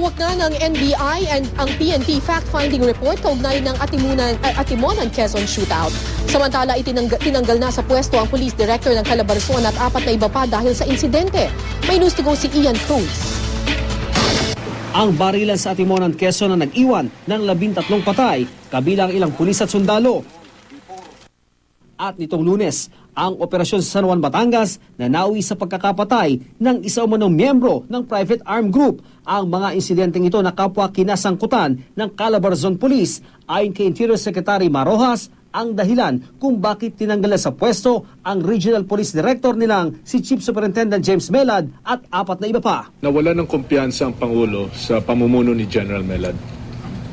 Hawak na ng NBI and ang PNP fact-finding report kaugnay ng Atimunan, uh, Atimonan Quezon shootout. Samantala, itinang, tinanggal na sa pwesto ang police director ng Calabarzon at apat na iba pa dahil sa insidente. May news to go si Ian Cruz. Ang barilan sa Atimonan, Quezon na nag-iwan ng labintatlong patay, kabilang ilang pulis at sundalo. At nitong lunes, ang operasyon sa San Juan, Batangas na nauwi sa pagkakapatay ng isa umanong miyembro ng private armed group. Ang mga insidenteng ito na kapwa kinasangkutan ng Calabarzon Police ayon kay Interior Secretary Marojas ang dahilan kung bakit tinanggal na sa pwesto ang Regional Police Director nilang si Chief Superintendent James Melad at apat na iba pa. Nawala ng kumpiyansa ang Pangulo sa pamumuno ni General Melad.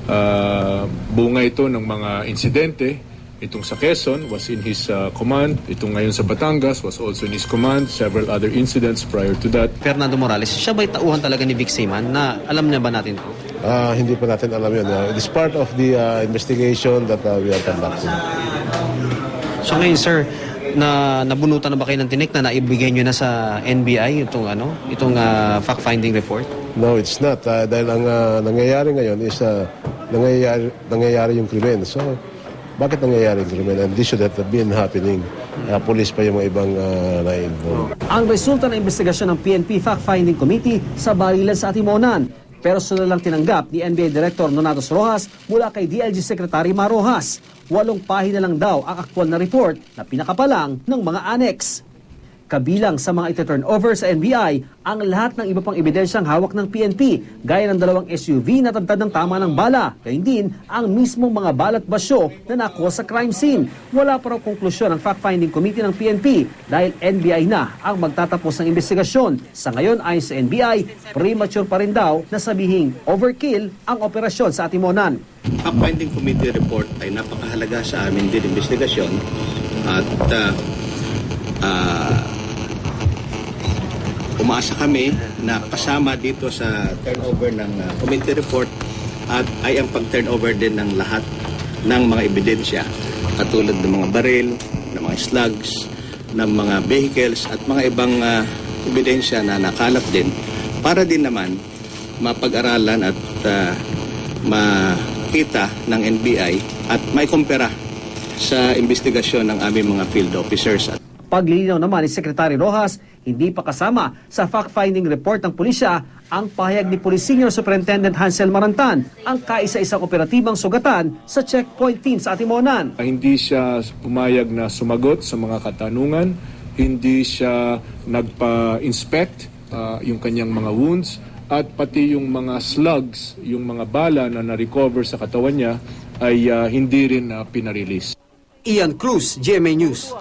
Ah, bunga ito ng mga insidente. Itong sa Quezon was in his ah, command. Itong ngayon sa Batangas was also in his command. Several other incidents prior to that. Fernando Morales, siya ba'y tauhan talaga ni Vic Seaman na alam niya ba natin to? Ah, hindi pa natin alam yun. Uh, it is part of the ah, investigation that ah, we are conducting. So ngayon sir, na nabunutan na ba kayo ng tinik na naibigay niyo na sa NBI itong ano, itong ah, fact-finding report? No, it's not. Ah, dahil ang ah, nangyayari ngayon is ah, nangyayari, nangyayari yung krimen. So, bakit nangyayari yung krimen? And this should have been happening. Ah, police pa yung mga ibang uh, na-involved. ang resulta ng investigasyon ng PNP Fact-Finding Committee sa barilan sa Atimonan. Pero sunod lang tinanggap ni NBA Director Nonatos Rojas mula kay DLG Secretary Marojas. Walong pahina lang daw ang aktwal na report na pinakapalang ng mga annex. Kabilang sa mga iti-turnover sa NBI ang lahat ng iba pang ebidensyang hawak ng PNP gaya ng dalawang SUV na tagtad ng tama ng bala. Gayun din ang mismong mga balat basyo na nakuha sa crime scene. Wala pa raw konklusyon ang fact-finding committee ng PNP dahil NBI na ang magtatapos ng investigasyon. Sa ngayon ayon sa NBI, premature pa rin daw na sabihing overkill ang operasyon sa Atimonan. Fact-finding committee report ay napakahalaga sa amin din investigasyon at ah, ah, umaasa kami na kasama dito sa turnover ng ah, committee report at ay ang pag-turnover din ng lahat ng mga ebidensya katulad ng mga baril, ng mga slugs, ng mga vehicles at mga ibang ah, ebidensya na nakalap din para din naman mapag-aralan at ah, makita ng NBI at may kumpara sa investigasyon ng aming mga field officers Paglilinaw naman ni Secretary Rojas, hindi pa kasama sa fact-finding report ng pulisya ang pahayag ni Police Senior Superintendent Hansel Marantan, ang kaisa-isang operatibang sugatan sa checkpoint team sa Atimonan. Hindi siya pumayag na sumagot sa mga katanungan. Hindi siya nagpa-inspect ah, yung kanyang mga wounds. At pati yung mga slugs, yung mga bala na na-recover sa katawan niya ay ah, hindi rin uh, pinarelease. Ian Cruz, GMA News.